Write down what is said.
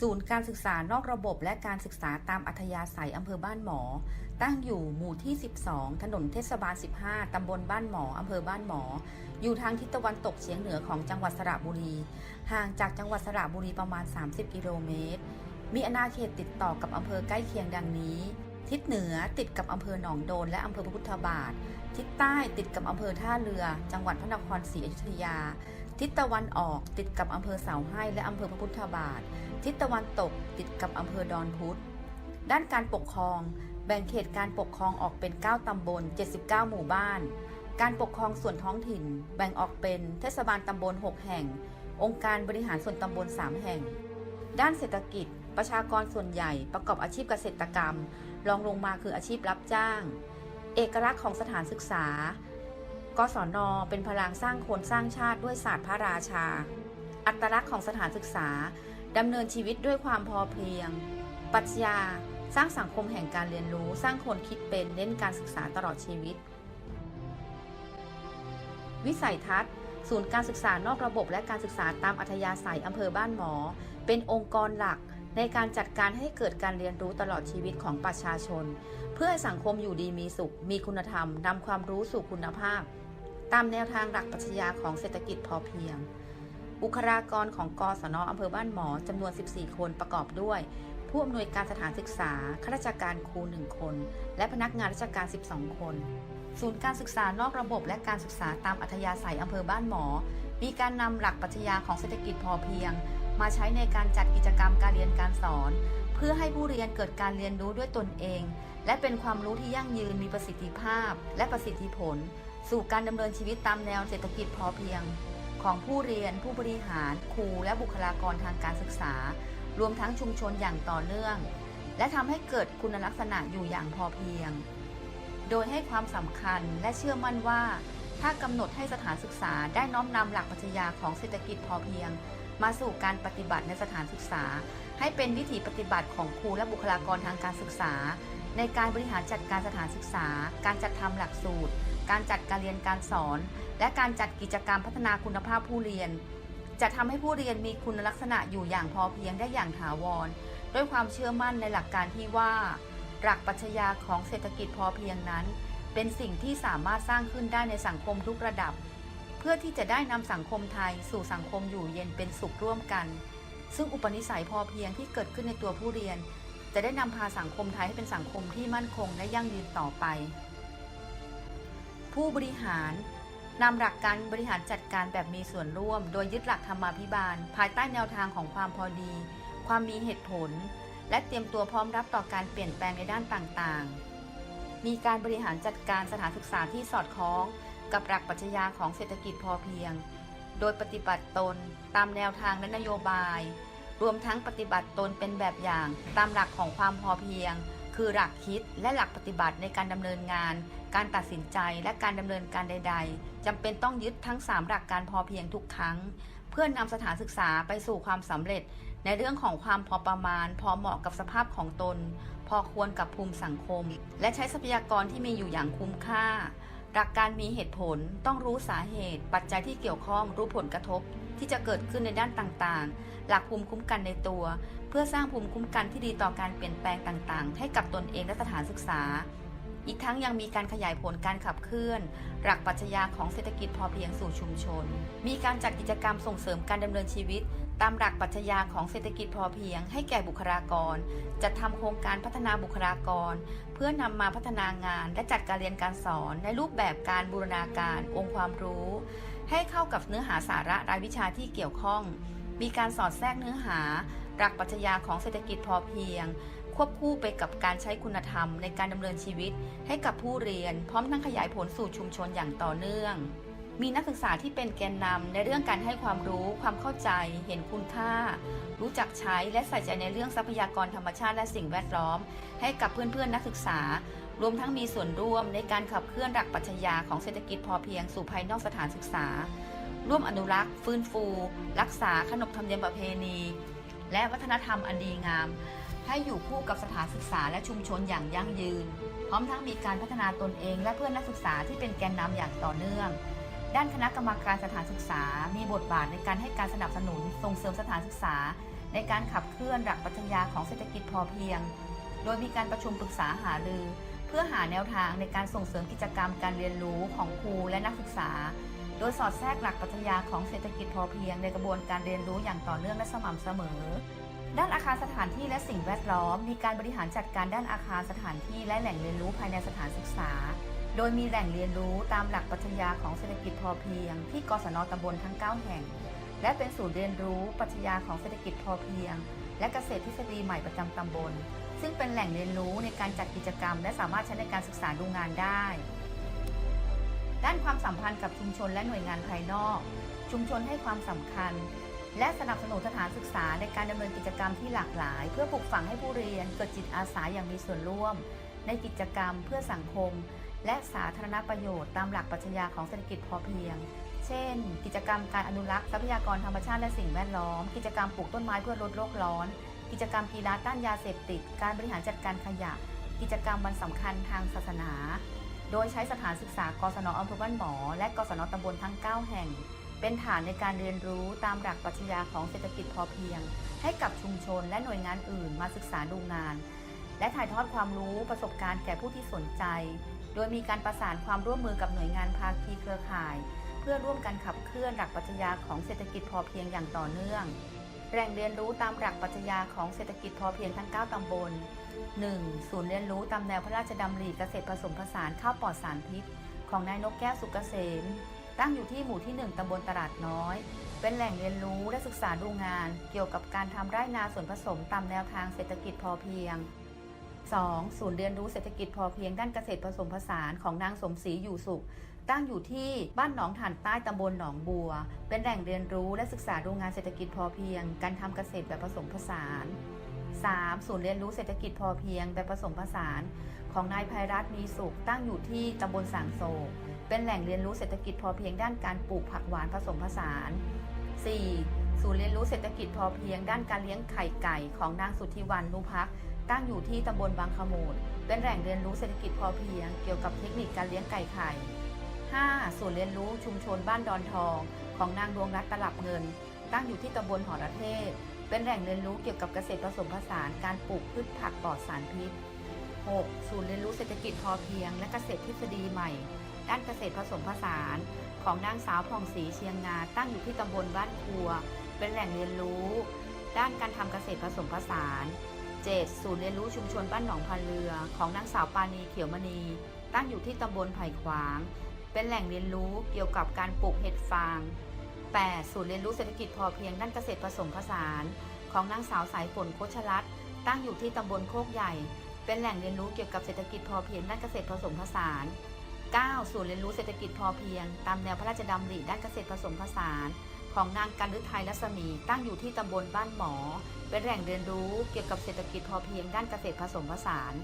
ศูนย์การศึกษานอกระบบและการศึกษาตามอัธยาศัยอำเภอบ้านหมอ ตั้งอยู่หมู่ที่ 12 ถนนเทศบาล 15 ตำบลบ้านหมอ อำเภอบ้านหมอ อยู่ทางทิศตะวันตกเฉียงเหนือของจังหวัดสระบุรี ห่างจากจังหวัดสระบุรีประมาณ 30 กิโลเมตร มีอาณาเขตติดต่อกับอำเภอใกล้เคียงดังนี้ ทิศเหนือติดกับอำเภอหนองโดนและอำเภอพระพุทธบาท ทิศใต้ติดกับอำเภอท่าเรือ จังหวัดพระนครศรีอยุธยา ทิศตะวันออกติดกับอำเภอเสาให้และอำเภอพระพุทธบาท ทิศตะวันตกติดกับอำเภอดอนพุธด้านการปกครอง แบ่งเขตการปกครองออกเป็น 9 ตำบล 79 หมู่บ้าน การปกครองส่วนท้องถิ่น แบ่งออกเป็นเทศบาลตำบล 6 แห่ง องค์การบริหารส่วนตำบล 3 แห่ง ด้านเศรษฐกิจ ประชากรส่วนใหญ่ประกอบอาชีพเกษตรกรรมรองลงมาคืออาชีพรับจ้าง เอกลักษณ์ของสถานศึกษา กศนเป็นพลังสร้างคนสร้างชาติด้วยศาสตร์พระราชา อัตลักษณ์ของสถานศึกษาดำเนินชีวิตด้วยความพอเพียง ปรัชญา สร้างสังคมแห่งการเรียนรู้ สร้างคนคิดเป็นเน้นการศึกษาตลอดชีวิต วิสัยทัศน์ ศูนย์การศึกษานอกระบบและการศึกษาตามอัธยาศัยอำเภอบ้านหมอ เป็นองค์กรหลักในการจัดการให้เกิดการเรียนรู้ตลอดชีวิตของประชาชน เพื่อให้สังคมอยู่ดีมีสุข มีคุณธรรมนำความรู้สู่คุณภาพ ตามแนวทางหลักปรัชญาของเศรษฐกิจพอเพียง บุคลากรของกศนอำเภอบ้านหมอจำนวน 14 คนประกอบด้วย ผู้อำนวยการสถานศึกษาข้าราชการครู 1 คน และพนักงานราชการ 12 คน ศูนย์การศึกษานอกระบบและการศึกษาตามอัธยาศัยอำเภอบ้านหมอ มีการนำหลักปรัชญาของเศรษฐกิจพอเพียง มาใช้ในการจัดกิจกรรมการเรียนการสอน เพื่อให้ผู้เรียนเกิดการเรียนรู้ด้วยตนเอง และเป็นความรู้ที่ยั่งยืนมีประสิทธิภาพ และประสิทธิผล สู่การดำเนินชีวิตตามแนวเศรษฐกิจพอเพียง ของผู้เรียนผู้บริหารครูและบุคลากรทางการศึกษา รวมทั้งชุมชนอย่างต่อเนื่อง และทำให้เกิดคุณลักษณะอยู่อย่างพอเพียง โดยให้ความสำคัญและเชื่อมั่นว่า ถ้ากำหนดให้สถานศึกษาได้น้อมนำหลักปรัชญาของเศรษฐกิจพอเพียง มาสู่การปฏิบัติในสถานศึกษา ให้เป็นวิถีปฏิบัติของครูและบุคลากรทางการศึกษา ในการบริหารจัดการสถานศึกษา การจัดทำหลักสูตร การจัดการเรียนการสอน และการจัดกิจกรรมพัฒนาคุณภาพผู้เรียน จะทำให้ผู้เรียนมีคุณลักษณะอยู่อย่างพอเพียงได้อย่างถาวร ด้วยความเชื่อมั่นในหลักการที่ว่า หลักปรัชญาของเศรษฐกิจพอเพียงนั้น เป็นสิ่งที่สามารถสร้างขึ้นได้ในสังคมทุกระดับ เพื่อที่จะได้นำสังคมไทยสู่สังคมอยู่เย็นเป็นสุขร่วมกัน ซึ่งอุปนิสัยพอเพียงที่เกิดขึ้นในตัวผู้เรียน จะได้นำพาสังคมไทยให้เป็นสังคมที่มั่นคงและยั่งยืนต่อไป ผู้บริหารนำหลักการบริหารจัดการแบบมีส่วนร่วม โดยยึดหลักธรรมาภิบาล ภายใต้แนวทางของความพอดี ความมีเหตุผล และเตรียมตัวพร้อมรับต่อการเปลี่ยนแปลงในด้านต่างๆ มีการบริหารจัดการสถานศึกษาที่สอดคล้อง กับหลักปรัชญาของเศรษฐกิจพอเพียง โดยปฏิบัติตนตามแนวทางและนโยบาย รวมทั้งปฏิบัติตนเป็นแบบอย่าง ตามหลักของความพอเพียง คือหลักคิดและหลักปฏิบัติในการดำเนินงาน การตัดสินใจและการดำเนินการใด ๆจำเป็นต้องยึดทั้ง 3 หลักการพอเพียงทุกครั้ง เพื่อนำสถานศึกษาไปสู่ความสำเร็จ ในเรื่องของความพอประมาณ พอเหมาะกับสภาพของตน พอควรกับภูมิสังคม และใช้ทรัพยากรที่มีอยู่อย่างคุ้มค่าหลักการมีเหตุผลต้องรู้สาเหตุ ปัจจัยที่เกี่ยวข้องรู้ผลกระทบ ที่จะเกิดขึ้นในด้านต่างๆ หลักภูมิคุ้มกันในตัว เพื่อสร้างภูมิคุ้มกันที่ดีต่อการเปลี่ยนแปลงต่างๆ ให้กับตนเองและสถานศึกษา อีกทั้งยังมีการขยายผลการขับเคลื่อน หลักปรัชญาของเศรษฐกิจพอเพียงสู่ชุมชน มีการจัดกิจกรรมส่งเสริมการดำเนินชีวิต ตามหลักปรัชญาของเศรษฐกิจพอเพียง ให้แก่บุคลากร จัดทำโครงการพัฒนาบุคลากร เพื่อนำมาพัฒนางาน และจัดการเรียนการสอนในรูปแบบการบูรณาการ องค์ความรู้ ให้เข้ากับเนื้อหาสาระรายวิชาที่เกี่ยวข้อง มีการสอดแทรกเนื้อหา หลักปรัชญาของเศรษฐกิจพอเพียง ควบคู่ไปกับการใช้คุณธรรมในการดำเนินชีวิต ให้กับผู้เรียน พร้อมทั้งขยายผลสู่ชุมชนอย่างต่อเนื่อง มีนักศึกษาที่เป็นแกนนำในเรื่องการให้ความรู้ ความเข้าใจ เห็นคุณค่า รู้จักใช้และใส่ใจในเรื่องทรัพยากรธรรมชาติและสิ่งแวดล้อม ให้กับเพื่อนๆนักศึกษา รวมทั้งมีส่วนร่วมในการขับเคลื่อนหลักปรัชญาของเศรษฐกิจพอเพียงสู่ภายนอกสถานศึกษา ร่วมอนุรักษ์ ฟื้นฟู รักษาขนบธรรมเนียมประเพณี และวัฒนธรรมอันดีงาม ให้อยู่คู่กับสถานศึกษาและชุมชนอย่างยั่งยืน พร้อมทั้งมีการพัฒนาตนเองและเพื่อนนักศึกษาที่เป็นแกนนำอย่างต่อเนื่อง ด้านคณะกรรมการสถานศึกษา มีบทบาทในการให้การสนับสนุน ส่งเสริมสถานศึกษา ในการขับเคลื่อนหลักปรัชญาของเศรษฐกิจพอเพียง โดยมีการประชุมปรึกษาหารือ พื่อหาแนวทางในการส่งเสริมกิจกรรมการเรียนรู้ของครูและนักศึกษา โดยสอดแทรกหลักปรัชญาของเศรษฐกิจพอเพียงในกระบวนการเรียนรู้อย่างต่อเนื่องและสม่ำเสมอ ด้านอาคารสถานที่และสิ่งแวดล้อม มีการบริหารจัดการด้านอาคารสถานที่และแหล่งเรียนรู้ภายในสถานศึกษา โดยมีแหล่งเรียนรู้ตามหลักปรัชญาของเศรษฐกิจพอเพียง ที่กศนตำบลทั้ง 9 แห่ง และเป็นศูนย์เรียนรู้ปรัชญาของเศรษฐกิจพอเพียง และเกษตรทฤษฎีใหม่ประจำตำบล ซึ่งเป็นแหล่งเรียนรู้ในการจัดกิจกรรม และสามารถใช้ในการศึกษาดูงานได้ ด้านความสัมพันธ์กับชุมชนและหน่วยงานภายนอก ชุมชนให้ความสำคัญ และสนับสนุนสถานศึกษาในการดำเนินกิจกรรมที่หลากหลาย เพื่อปลูกฝังให้ผู้เรียนเกิดจิตอาสาอย่างมีส่วนร่วม ในกิจกรรมเพื่อสังคม และสาธารณประโยชน์ตามหลักปรัชญาของเศรษฐกิจพอเพียงเช่น กิจกรรมการอนุรักษ์ทรัพยากรธรรมชาติและสิ่งแวดล้อม กิจกรรมปลูกต้นไม้เพื่อลดโลกร้อน กิจกรรมกีฬาต้านยาเสพติด การบริหารจัดการขยะ กิจกรรมวันสำคัญทางศาสนา โดยใช้สถานศึกษากศนอำเภอบ้านหมอ และกศนตำบลทั้ง 9 แห่ง เป็นฐานในการเรียนรู้ตามหลักปรัชญาของเศรษฐกิจพอเพียง ให้กับชุมชนและหน่วยงานอื่นมาศึกษาดูงาน และถ่ายทอดความรู้ประสบการณ์แก่ผู้ที่สนใจ โดยมีการประสานความร่วมมือกับหน่วยงานภาคีเครือข่าย เพื่อร่วมกันขับเคลื่อนหลักปรัชญาของเศรษฐกิจพอเพียงอย่างต่อเนื่อง แหล่งเรียนรู้ตามหลักปรัชญาของเศรษฐกิจพอเพียงทั้ง 9 ตำบล 1. ศูนย์เรียนรู้ตามแนวพระราชดำริเกษตรผสมผสานข้าวปลอดสารพิษ ของนายนกแก้วสุกเกษม ตั้งอยู่ที่หมู่ที่ 1 ตำบลตลาดน้อย เป็นแหล่งเรียนรู้และศึกษาดูงาน เกี่ยวกับการทำไร่นาส่วนผสมตามแนวทางเศรษฐกิจพอเพียง 2. ศูนย์เรียนรู้เศรษฐกิจพอเพียงด้านเกษตรผสมผสานของนางสมศรีอยู่สุข ตั้งอยู่ที่บ้านหนองถ่านใต้ตำบลหนองบัว เป็นแหล่งเรียนรู้และศึกษาดูงานเศรษฐกิจพอเพียง การทำเกษตรแบบผสมผสาน 3. ศูนย์เรียนรู้เศรษฐกิจพอเพียงแบบผสมผสานของนายภัยรัตน์มีสุข ตั้งอยู่ที่ตำบลสางโศกเป็นแหล่งเรียนรู้เศรษฐกิจพอเพียงด้านการปลูกผักหวานผสมผสาน 4. ศูนย์เรียนรู้เศรษฐกิจพอเพียงด้านการเลี้ยงไข่ไก่ของนางสุทธิวันนุพักตั้งอยู่ที่ตำบลบางขโมดเป็นแหล่งเรียนรู้เศรษฐกิจพอเพียง เกี่ยวกับเทคนิคการเลี้ยงไก่ไข่ 5. ศูนย์เรียนรู้ชุมชนบ้านดอนทอง ของนางดวงรัตน์ตลับเงิน ตั้งอยู่ที่ตำบลหอระเทศ เป็นแหล่งเรียนรู้เกี่ยวกับเกษตรผสมผสานการปลูกพืชผักปลอดสารพิษ 6. ศูนย์เรียนรู้เศรษฐกิจพอเพียง และเกษตรทฤษฎีใหม่ ด้านเกษตรผสมผสาน ของนางสาวผ่องศรีเชียงงา ตั้งอยู่ที่ตำบลบ้านครัว เป็นแหล่งเรียนรู้ ด้านการทำเกษตรผสมผสาน 7. ศูนย์เรียนรู้ชุมชนบ้านหนองพันเรือ ของนางสาวปานีเขียวมณี ตั้งอยู่ที่ตำบลไผ่ขวาง เป็นแหล่งเรียนรู้เกี่ยวกับการปลูกเห็ดฟาง 8. ศูนย์เรียนรู้เศรษฐกิจพอเพียงด้านเกษตรผสมผสาน ของนางสาวสายฝนโคชรัตน์ตั้งอยู่ที่ตำบลโคกใหญ่ เป็นแหล่งเรียนรู้เกี่ยวกับเศรษฐกิจพอเพียงด้านเกษตรผสมผสาน 9. ศูนย์เรียนรู้เศรษฐกิจพอเพียง ตามแนวพระราชดำริด้านเกษตรผสมผสาน ของนางกันฤทัยรัศมี ตั้งอยู่ที่ตำบลบ้านหมอ เป็นแหล่งเรียนรู้เกี่ยวกับเศรษฐกิจพอเพียงด้านเกษตรผสมผสาน